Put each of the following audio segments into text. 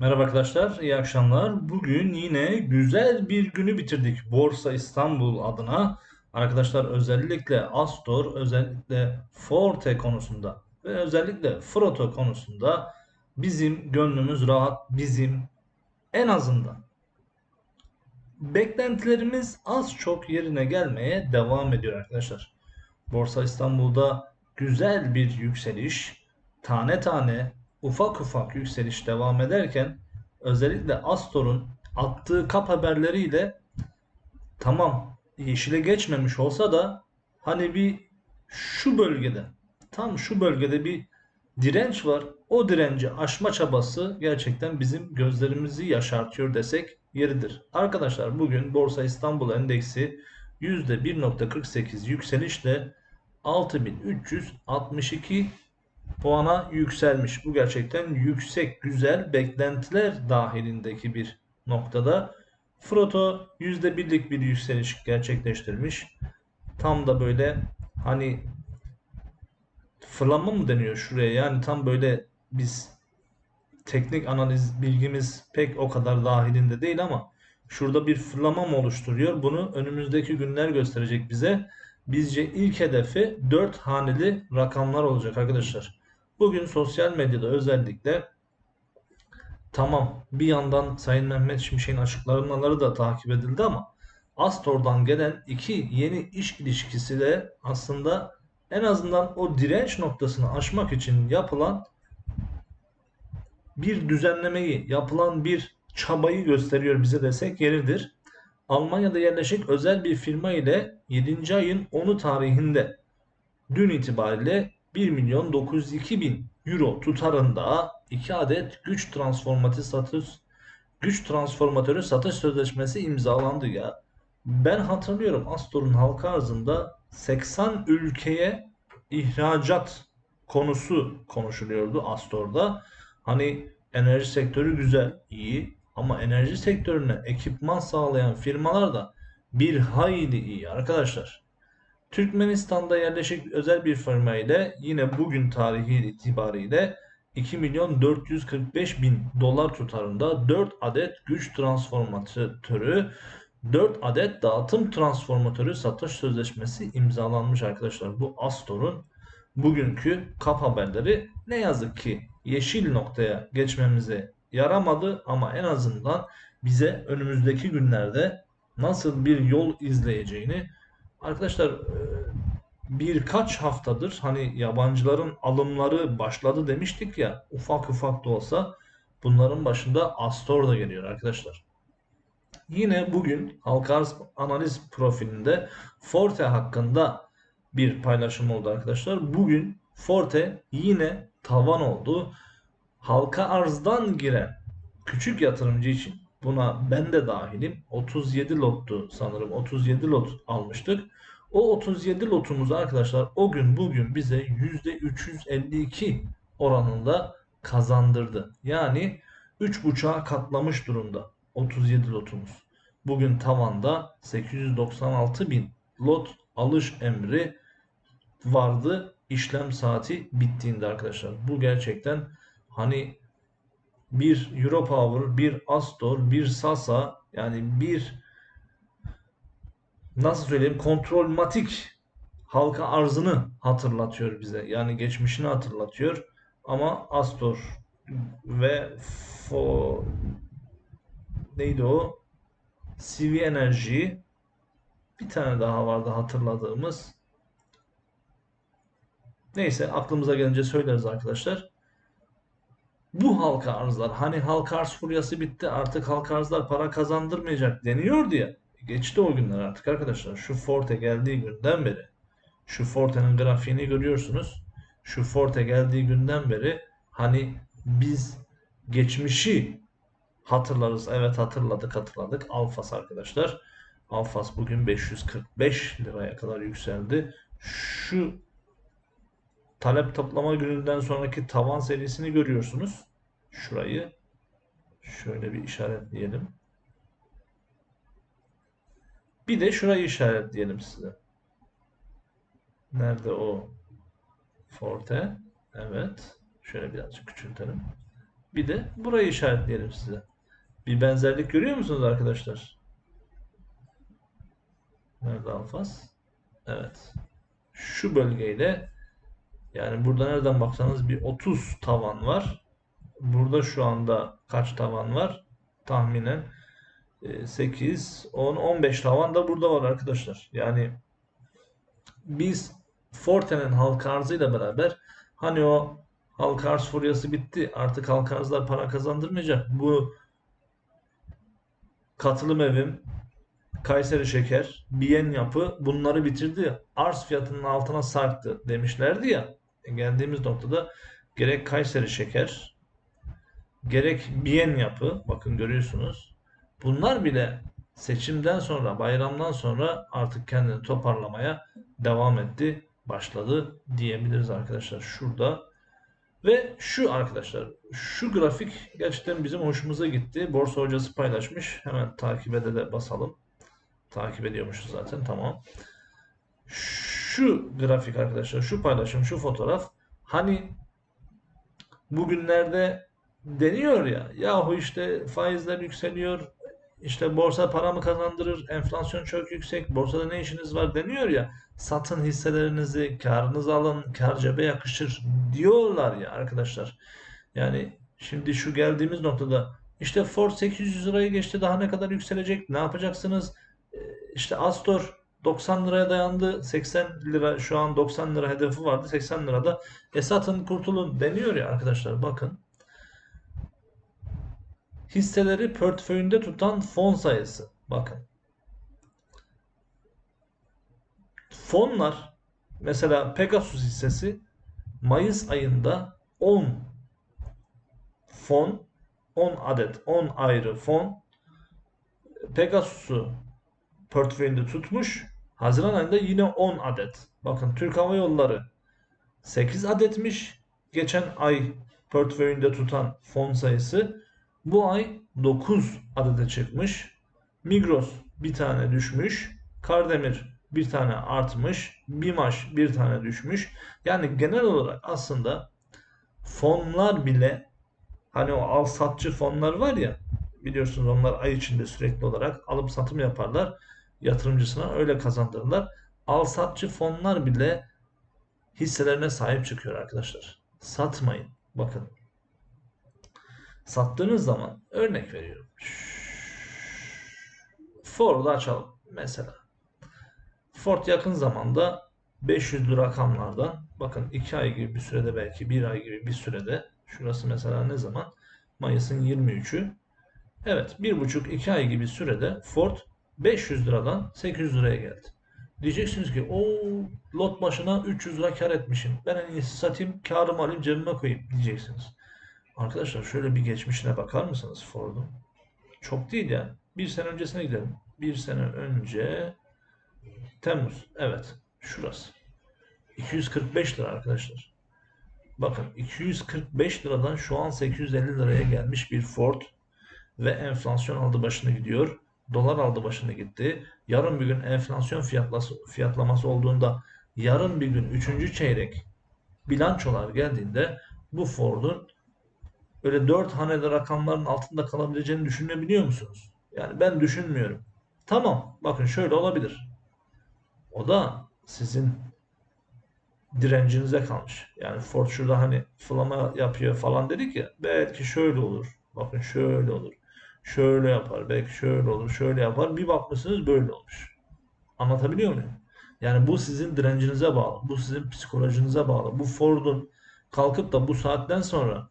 Merhaba arkadaşlar, iyi akşamlar. Bugün yine güzel bir günü bitirdik Borsa İstanbul adına. Arkadaşlar özellikle Astor, özellikle Forte konusunda ve özellikle Froto konusunda bizim gönlümüz rahat, bizim en azından beklentilerimiz az çok yerine gelmeye devam ediyor arkadaşlar. Borsa İstanbul'da güzel bir yükseliş, tane tane ufak ufak yükseliş devam ederken özellikle Astor'un attığı kap haberleriyle tamam yeşile geçmemiş olsa da hani bir şu bölgede tam şu bölgede bir direnç var. O direnci aşma çabası gerçekten bizim gözlerimizi yaşartıyor desek yeridir. Arkadaşlar bugün Borsa İstanbul Endeksi %1.48 yükselişle 6362 puana yükselmiş. Bu gerçekten yüksek, güzel beklentiler dahilindeki bir noktada. Froto %1'lik bir yükseliş gerçekleştirmiş. Tam da böyle hani fırlanma mı deniyor şuraya? Yani tam böyle biz teknik analiz bilgimiz pek o kadar dahilinde değil ama şurada bir fırlama mı oluşturuyor? Bunu önümüzdeki günler gösterecek bize. Bizce ilk hedefi 4 haneli rakamlar olacak arkadaşlar. Bugün sosyal medyada özellikle tamam bir yandan Sayın Mehmet Şimşek'in açıklamaları da takip edildi ama Astor'dan gelen iki yeni iş ilişkisi de aslında en azından o direnç noktasını aşmak için yapılan bir düzenlemeyi, yapılan bir çabayı gösteriyor bize desek yeridir. Almanya'da yerleşik özel bir firma ile 7. ayın 10'u tarihinde dün itibariyle 1 milyon 902 bin euro tutarında 2 adet güç transformatörü satış güç transformatörü satış sözleşmesi imzalandı ya. Ben hatırlıyorum Astor'un halka arzında 80 ülkeye ihracat konusu konuşuluyordu Astor'da. Hani enerji sektörü güzel, iyi ama enerji sektörüne ekipman sağlayan firmalar da bir hayli iyi arkadaşlar. Türkmenistan'da yerleşik özel bir firma ile yine bugün tarihi itibariyle 2 milyon 445 bin dolar tutarında 4 adet güç transformatörü 4 adet dağıtım transformatörü satış sözleşmesi imzalanmış arkadaşlar. Bu Astor'un bugünkü kap haberleri ne yazık ki yeşil noktaya geçmemize yaramadı ama en azından bize önümüzdeki günlerde nasıl bir yol izleyeceğini arkadaşlar e, birkaç haftadır hani yabancıların alımları başladı demiştik ya ufak ufak da olsa bunların başında Astor da geliyor arkadaşlar. Yine bugün halka arz analiz profilinde Forte hakkında bir paylaşım oldu arkadaşlar. Bugün Forte yine tavan oldu. Halka arzdan giren küçük yatırımcı için buna ben de dahilim 37 lottu sanırım 37 lot almıştık. O 37 lotumuzu arkadaşlar o gün bugün bize %352 oranında kazandırdı. Yani 3.5'a katlamış durumda 37 lotumuz. Bugün tavanda 896 bin lot alış emri vardı işlem saati bittiğinde arkadaşlar. Bu gerçekten hani bir Europower, bir Astor, bir Sasa yani bir nasıl söyleyeyim kontrolmatik halka arzını hatırlatıyor bize. Yani geçmişini hatırlatıyor. Ama Astor ve Fo neydi o? CV Enerji bir tane daha vardı hatırladığımız. Neyse aklımıza gelince söyleriz arkadaşlar. Bu halka arzlar hani halka arz furyası bitti artık halka arzlar para kazandırmayacak deniyor diye geçti o günler artık arkadaşlar. Şu Forte geldiği günden beri şu Forte'nin grafiğini görüyorsunuz. Şu Forte geldiği günden beri hani biz geçmişi hatırlarız. Evet hatırladık hatırladık. Alfas arkadaşlar. Alfas bugün 545 liraya kadar yükseldi. Şu talep toplama gününden sonraki tavan serisini görüyorsunuz. Şurayı şöyle bir işaretleyelim. Bir de şurayı işaretleyelim size. Nerede o forte? Evet. Şöyle birazcık küçültelim. Bir de burayı işaretleyelim size. Bir benzerlik görüyor musunuz arkadaşlar? Nerede Alfas? Evet. Şu bölgeyle yani burada nereden baksanız bir 30 tavan var. Burada şu anda kaç tavan var? Tahminen e, 8, 10, 15 tavan da burada var arkadaşlar. Yani biz Forte'nin halka arzıyla beraber hani o halka arz furyası bitti. Artık halka arzlar para kazandırmayacak. Bu katılım evim, Kayseri Şeker, Biyen Yapı bunları bitirdi. Arz fiyatının altına sarktı demişlerdi ya. E, geldiğimiz noktada gerek Kayseri Şeker, gerek Biyen Yapı bakın görüyorsunuz. Bunlar bile seçimden sonra, bayramdan sonra artık kendini toparlamaya devam etti, başladı diyebiliriz arkadaşlar. Şurada ve şu arkadaşlar, şu grafik gerçekten bizim hoşumuza gitti. Borsa hocası paylaşmış. Hemen takibe de, de basalım. Takip ediyormuşuz zaten, tamam. Şu grafik arkadaşlar, şu paylaşım, şu fotoğraf hani bugünlerde deniyor ya, yahu işte faizler yükseliyor, işte borsa para mı kazandırır, enflasyon çok yüksek, borsada ne işiniz var deniyor ya, satın hisselerinizi, karınızı alın, kar cebe yakışır diyorlar ya arkadaşlar. Yani şimdi şu geldiğimiz noktada işte Ford 800 lirayı geçti daha ne kadar yükselecek, ne yapacaksınız? Ee, İşte Astor 90 liraya dayandı, 80 lira şu an 90 lira hedefi vardı, 80 lirada. E satın kurtulun deniyor ya arkadaşlar bakın hisseleri portföyünde tutan fon sayısı. Bakın. Fonlar mesela Pegasus hissesi Mayıs ayında 10 fon 10 adet 10 ayrı fon Pegasus'u portföyünde tutmuş. Haziran ayında yine 10 adet. Bakın Türk Hava Yolları 8 adetmiş. Geçen ay portföyünde tutan fon sayısı. Bu ay 9 adete çıkmış. Migros bir tane düşmüş. Kardemir bir tane artmış. Bimaş bir tane düşmüş. Yani genel olarak aslında fonlar bile hani o al satçı fonlar var ya biliyorsunuz onlar ay içinde sürekli olarak alıp satım yaparlar. Yatırımcısına öyle kazandırırlar. Al satçı fonlar bile hisselerine sahip çıkıyor arkadaşlar. Satmayın. Bakın sattığınız zaman örnek veriyorum. Ford'u açalım mesela. Ford yakın zamanda 500'lü rakamlardan bakın 2 ay gibi bir sürede belki 1 ay gibi bir sürede şurası mesela ne zaman? Mayıs'ın 23'ü. Evet 1,5-2 ay gibi sürede Ford 500 liradan 800 liraya geldi. Diyeceksiniz ki o lot başına 300 lira kar etmişim. Ben en iyisi satayım karımı alayım cebime koyayım diyeceksiniz. Arkadaşlar şöyle bir geçmişine bakar mısınız Ford'un? Çok değil yani. Bir sene öncesine gidelim. Bir sene önce Temmuz. Evet. Şurası. 245 lira arkadaşlar. Bakın 245 liradan şu an 850 liraya gelmiş bir Ford ve enflasyon aldı başını gidiyor. Dolar aldı başını gitti. Yarın bir gün enflasyon fiyatlaması olduğunda yarın bir gün 3. çeyrek bilançolar geldiğinde bu Ford'un öyle 4 haneli rakamların altında kalabileceğini düşünebiliyor musunuz? Yani ben düşünmüyorum. Tamam bakın şöyle olabilir. O da sizin direncinize kalmış. Yani Ford şurada hani flama yapıyor falan dedik ya belki şöyle olur. Bakın şöyle olur. Şöyle yapar. Belki şöyle olur. Şöyle yapar. Bir bakmışsınız böyle olmuş. Anlatabiliyor muyum? Yani bu sizin direncinize bağlı. Bu sizin psikolojinize bağlı. Bu Ford'un kalkıp da bu saatten sonra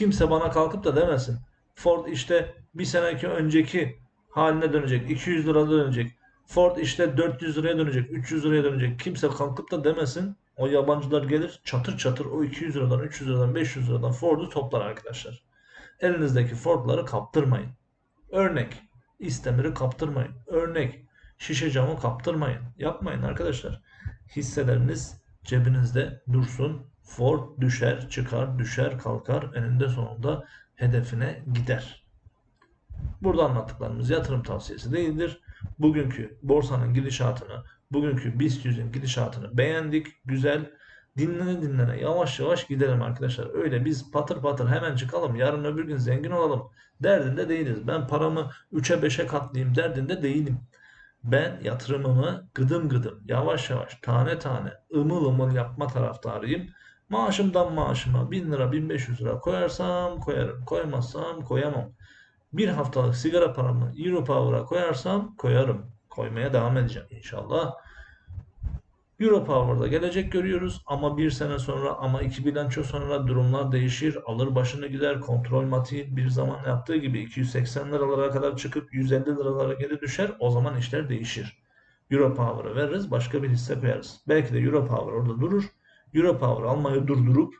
kimse bana kalkıp da demesin. Ford işte bir seneki önceki haline dönecek. 200 lira dönecek. Ford işte 400 liraya dönecek. 300 liraya dönecek. Kimse kalkıp da demesin. O yabancılar gelir çatır çatır o 200 liradan, 300 liradan, 500 liradan Ford'u toplar arkadaşlar. Elinizdeki Ford'ları kaptırmayın. Örnek. İstemir'i kaptırmayın. Örnek. Şişe camı kaptırmayın. Yapmayın arkadaşlar. Hisseleriniz cebinizde dursun. Ford düşer, çıkar, düşer, kalkar. Eninde sonunda hedefine gider. Burada anlattıklarımız yatırım tavsiyesi değildir. Bugünkü borsanın gidişatını, bugünkü BIST 100'ün gidişatını beğendik. Güzel. dinlene dinlene yavaş yavaş gidelim arkadaşlar. Öyle biz patır patır hemen çıkalım yarın öbür gün zengin olalım derdinde değiliz. Ben paramı 3'e 5'e katlayayım derdinde değilim. Ben yatırımımı gıdım gıdım, yavaş yavaş, tane tane, ımıl ımıl yapma taraftarıyım. Maaşımdan maaşıma 1000 lira, 1500 lira koyarsam koyarım, koymazsam koyamam. Bir haftalık sigara paramı Euro Power'a koyarsam koyarım. Koymaya devam edeceğim inşallah. Euro Power'da gelecek görüyoruz ama bir sene sonra ama iki bilanço sonra durumlar değişir. Alır başını gider. Kontrol matiği bir zaman yaptığı gibi 280 liralara kadar çıkıp 150 liralara geri düşer. O zaman işler değişir. Euro Power'ı veririz. Başka bir hisse koyarız. Belki de Euro Power orada durur. Euro Power almayı durdurup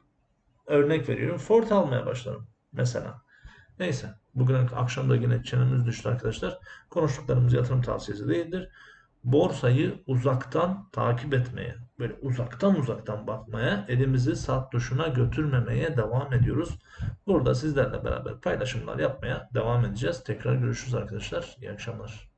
örnek veriyorum Ford almaya başlarım mesela. Neyse. Bugün akşam da yine çenemiz düştü arkadaşlar. Konuştuklarımız yatırım tavsiyesi değildir borsayı uzaktan takip etmeye, böyle uzaktan uzaktan bakmaya, elimizi saat tuşuna götürmemeye devam ediyoruz. Burada sizlerle beraber paylaşımlar yapmaya devam edeceğiz. Tekrar görüşürüz arkadaşlar. İyi akşamlar.